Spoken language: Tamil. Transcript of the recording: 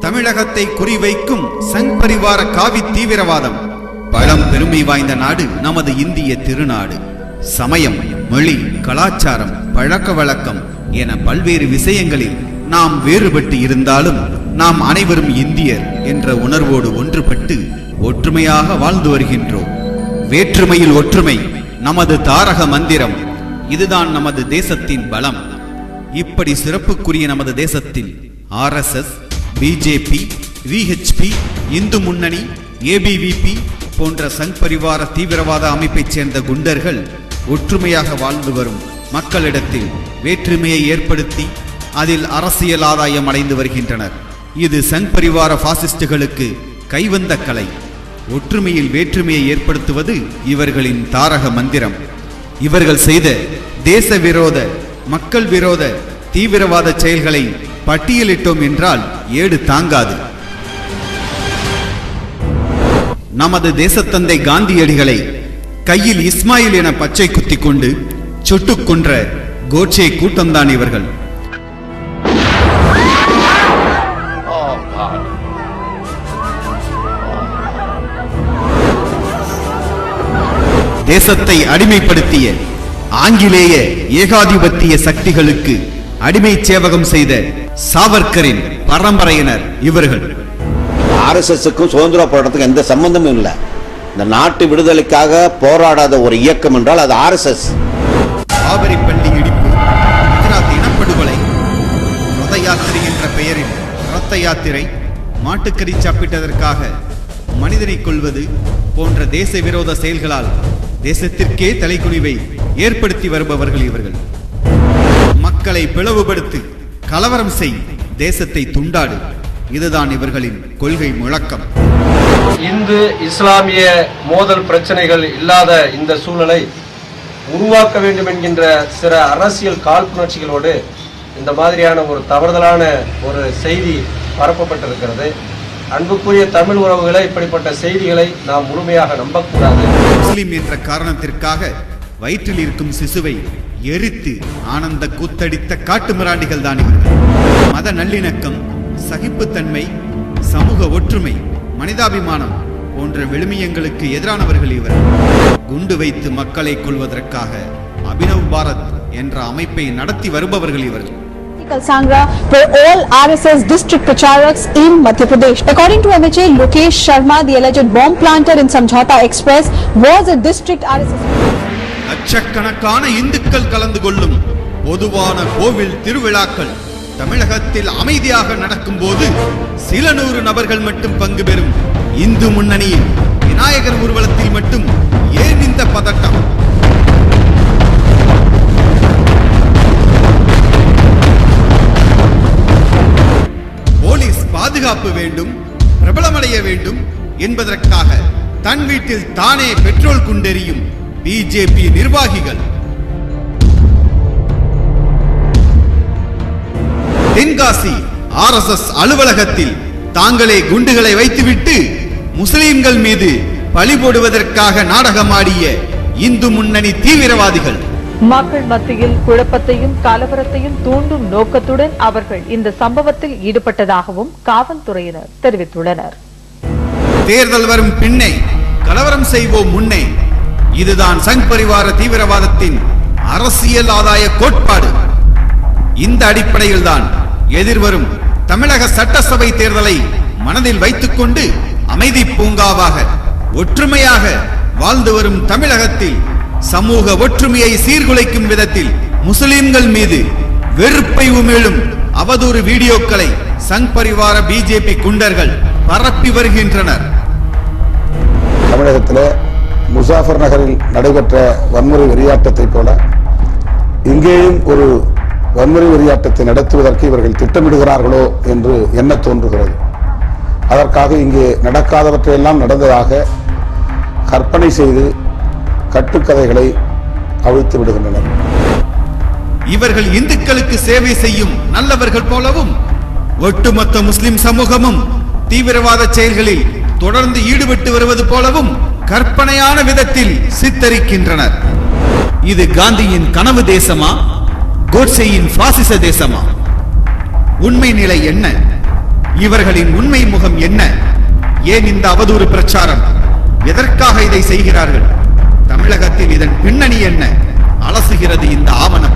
தமிழகத்தை குறிவைக்கும் சங் பரிவார காவி தீவிரவாதம். பழம் பெருமை வாய்ந்த நாடு நமது இந்திய திருநாடு. சமயம் மொழி கலாச்சாரம் பழக்க வழக்கம் என பல்வேறு விஷயங்களில் நாம் வேறுபட்டு இருந்தாலும் நாம் அனைவரும் இந்தியர் என்ற உணர்வோடு ஒன்றுபட்டு ஒற்றுமையாக வாழ்ந்து வருகின்றோம். வேற்றுமையில் ஒற்றுமை நமது தாரக மந்திரம். இதுதான் நமது தேசத்தின் பலம். இப்படி சிறப்புக்குரிய நமது தேசத்தில் ஆர்எஸ்எஸ் பிஜேபி விஹெச்பி இந்து முன்னணி ஏபிவிபி போன்ற சங் பரிவார தீவிரவாத அமைப்பைச் சேர்ந்த குண்டர்கள் ஒற்றுமையாக வாழ்ந்து வரும் மக்களிடத்தில் வேற்றுமையை ஏற்படுத்தி அதில் அரசியல் ஆதாயம் அடைந்து வருகின்றனர். இது சங் பரிவார பாசிஸ்டுகளுக்கு கைவந்த கலை. ஒற்றுமையில் வேற்றுமையை ஏற்படுத்துவது இவர்களின் தாரக மந்திரம். இவர்கள் செய்த தேச விரோத மக்கள் விரோத தீவிரவாத செயல்களை பட்டியலிட்டோம் என்றால் ஏடு தாங்காது. நமது தேசத்தந்தை காந்தியடிகளை கையில் இஸ்மாயில் என பச்சை குத்தி கொண்டு சுட்டுக் கொன்ற கோட்சே கூட்டம்தான் இவர்கள். தேசத்தை அடிமைப்படுத்திய ஆங்கிலேய ஏகாதிபத்திய சக்திகளுக்கு அடிமை சேவகம் செய்த சாவர்கரின் பரம்பரையினர் இவர்கள். ஆர்எஸ்எஸ்க்கும் சுதந்திர போராட்டத்துக்கும் எந்த சம்பந்தமும் இல்லை. இந்த நாட்டு விடுதலைக்காக போராடாத ஒரு இயக்கம் என்றால் அது ஆர்எஸ்எஸ் பாபரி பள்ளி இடிப்பு குஜராத் இனப்படுகொலை ரத யாத்திரை என்ற பெயரில் ரத்த யாத்திரை மாட்டுக்கறி சாப்பிட்டதற்காக மனிதனை கொள்வது போன்ற தேச விரோத செயல்களால் தேசத்திற்கே தலைக்குனிவை ஏற்படுத்தி வருபவர்கள் இவர்கள். மக்களை பிளவுபடுத்து கலவரம் செய் தேசத்தை துண்டாடு. இதுதான் இவர்களின் கொள்கை முழக்கம். இந்து இஸ்லாமிய மோதல் பிரச்சனைகள் இல்லாத இந்த சூழலை உருவாக்க வேண்டும் என்கின்ற சில அரசியல் காழ்ப்புணர்ச்சிகளோடு இந்த மாதிரியான ஒரு தவறுதலான ஒரு செய்தி பரப்பப்பட்டிருக்கிறது. அன்புக்குரிய தமிழ் உறவுகளை இப்படிப்பட்ட செய்திகளை நாம் முழுமையாக நம்பக்கூடாது. முஸ்லிம் என்ற காரணத்திற்காக வயிற்றில் இருக்கும் சிசுவை எரித்து ஆனந்த கூத்தடித்த காட்டு மிராண்டிகள் தான் மத நல்லிணக்கம் சகிப்புத்தன்மை சமூக ஒற்றுமை மனிதாபிமானம் போன்ற விழுமியங்களுக்கு எதிரானவர்கள் இவர் குண்டு வைத்து மக்களை கொள்வதற்காக அபினவ் பாரத் என்ற அமைப்பை நடத்தி வருபவர்கள் இவர்கள் Kalsangra for all RSS district pracharaks in Madhya Pradesh. According to MHA, Lokesh Sharma, the alleged bomb planter in Samjhauta Express, was a district RSS. லட்சக்கணக்கான இந்துக்கள் கலந்து கொள்ளும் பொதுவான கோவில் திருவிழாக்கள் தமிழகத்தில் அமைதியாக நடக்கும் போது சில நூறு நபர்கள் மட்டும் பங்கு பெறும் இந்து முன்னணியின் விநாயகர் ஊர்வலத்தில் மட்டும் ஏன் இந்த பதட்டம்? போலீஸ் பாதுகாப்பு வேண்டும் பிரபலமடைய வேண்டும் என்பதற்காக தன் வீட்டில் தானே பெட்ரோல் குண்டெறியும் பிஜேபி நிர்வாகிகள். தென்காசி ஆர்எஸ்எஸ் அலுவலகத்தில் தாங்களே குண்டுகளை வைத்துவிட்டு முஸ்லிம்கள் மீது பழி போடுவதற்காக நாடகமாடிய இந்து முன்னணி தீவிரவாதிகள். மக்கள் மத்தியில் குழப்பத்தையும் கலவரத்தையும் தூண்டும் நோக்கத்துடன் அவர்கள் இந்த சம்பவத்தில் ஈடுபட்டதாகவும் காவல்துறையினர் தெரிவித்துள்ளனர். தேர்தல் வரும் பின்னே கலவரம் செய்வோம் முன்னே இதுதான் சங் பரிவார தீவிரவாதத்தின் அரசியல் ஆதாய கோட்பாடு. இந்த அடிப்படையில்தான் எதிர்வரும் தமிழக சட்டசபை தேர்தலை மனதில் வைத்துக்கொண்டு அமைதி பூங்காவாக ஒற்றுமையாக வாழ்ந்து வரும் தமிழகத்தில் சமூக ஒற்றுமையை சீர்குலைக்கும் விதத்தில் முஸ்லிம்கள் மீது வெறுப்பை உமிழும் அவதூறு வீடியோக்களை சங் பரிவார பிஜேபி குண்டர்கள் பரப்பி வருகின்றனர். தமிழகத்தில் முசாஃபர் நகரில் நடைபெற்ற வன்முறை வெறியாட்டத்தைப் போல இங்கேயும் ஒரு வன்முறை வெறியாட்டத்தை நடத்துவதற்கு இவர்கள் திட்டமிடுகிறார்களோ என்று என்ன தோன்றுகிறது. அதற்காக இங்கே நடக்காதவற்றையெல்லாம் நடந்ததாக கற்பனை செய்து கட்டுக்கதைகளை அவிழ்த்து விடுகின்றனர். இவர்கள் இந்துக்களுக்கு சேவை செய்யும் நல்லவர்கள் போலவும் ஒட்டுமொத்த முஸ்லிம் சமூகமும் தீவிரவாத செயல்களில் தொடர்ந்து ஈடுபட்டு வருவது போலவும் கற்பனையான விதத்தில் சித்தரிக்கின்றனர். இது காந்தியின் கனவு தேசமா? கோட்சேயின் பாசிச தேசமா? உண்மை நிலை என்ன? இவர்களின் உண்மை முகம் என்ன? ஏன் இந்த அவதூறு பிரச்சாரம்? எதற்காக இதை செய்கிறார்கள்? தமிழகத்தில் இதன் பின்னணி என்ன? அலசுகிறது இந்த ஆவணம்.